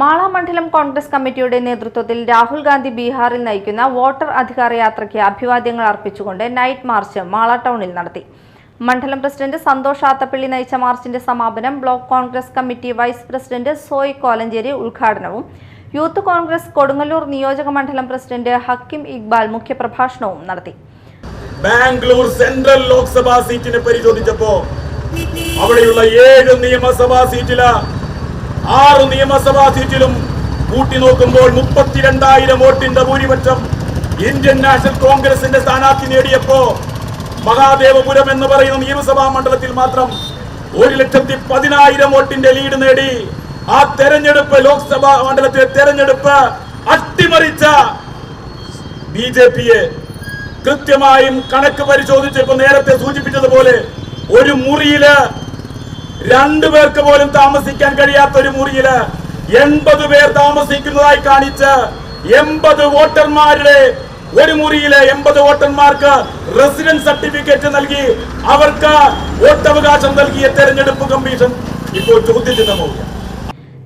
മാള മണ്ഡലം കോൺഗ്രസ് കമ്മിറ്റിയുടെ നേതൃത്വത്തിൽ രാഹുൽ ഗാന്ധി ബീഹാറിൽ നയിക്കുന്ന വോട്ടർ അധികാര യാത്രയ്ക്ക് അഭിവാദ്യങ്ങൾ അർപ്പിച്ചുകൊണ്ട് നൈറ്റ് മാർച്ച് മാള ടൗണിൽ നടത്തി. മണ്ഡലം പ്രസിഡന്റ് സന്തോഷ് ആത്തപ്പള്ളി നയിച്ച മാർച്ചിന്റെ സമാപനം block Congress committee vice president Soy Kolenchery ഉദ്ഘാടനവും യൂത്ത് കോൺഗ്രസ് കൊടുങ്ങല്ലൂർ നിയോജക മണ്ഡലം പ്രസിഡന്റ് ഹക്കിം ഇക്ബാൽ മുഖ്യപ്രഭാഷണവും നടത്തി. ബാംഗ്ലൂർ സെൻട്രൽ ലോക്സഭാ സീറ്റിനെ പരിശോധിച്ചപ്പോ അവിടെയുള്ള ഏഴ് നിയമസഭാ സീറ്റിൽ ആറ് നിയമസഭാ സീറ്റിലും കൂട്ടി നോക്കുമ്പോൾ മുപ്പത്തിരണ്ടായിരം വോട്ടിന്റെ ഭൂരിപക്ഷം ഇന്ത്യൻ നാഷണൽ കോൺഗ്രസിന്റെ സ്ഥാനാർത്ഥി നേടിയപ്പോ മഹാദേവപുരം എന്ന് പറയുന്ന നിയമസഭാ മണ്ഡലത്തിൽ മാത്രം ഒരു ലക്ഷത്തി പതിനായിരം വോട്ടിന്റെ ലീഡ് നേടി ആ തെരഞ്ഞെടുപ്പ് ലോക്സഭാ മണ്ഡലത്തിലെ തെരഞ്ഞെടുപ്പ് അട്ടിമറിച്ച ബി ജെ പിയെ കൃത്യമായും കണക്ക് പരിശോധിച്ചപ്പോ നേരത്തെ സൂചിപ്പിച്ചതുപോലെ ഒരു മുറിയിൽ രണ്ടു പേർക്ക് പോലും താമസിക്കാൻ കഴിയാത്ത ഒരു മുറിയിൽ എൺപത് പേർ താമസിക്കുന്നതായി കാണിച്ച് എൺപത് വോട്ടർമാരുടെ ഒരു മുറിയിലെ എൺപത് വോട്ടർമാർക്ക് റെസിഡൻസ് സർട്ടിഫിക്കറ്റ് നൽകി അവർക്ക് വോട്ടവകാശം നൽകിയ തെരഞ്ഞെടുപ്പ് കമ്മീഷൻ ഇപ്പോൾ ചോദ്യചിഹ്നമാവുക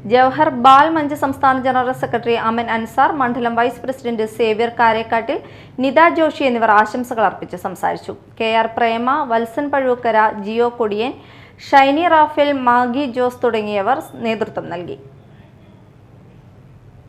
ജവഹർ ബാൽ മഞ്ച് സംസ്ഥാന ജനറൽ സെക്രട്ടറി അമൻ അൻസാർ മണ്ഡലം വൈസ് പ്രസിഡന്റ് സേവ്യർ കാരേക്കാട്ടിൽ നിത ജോഷി എന്നിവർ ആശംസകൾ അർപ്പിച്ച് സംസാരിച്ചു. കെ ആർ പ്രേമ വത്സൻ പഴുവക്കര ജിയോ കൊടിയൻ ഷൈനി റാഫേൽ മാഗി ജോസ് തുടങ്ങിയവർ നേതൃത്വം നൽകി.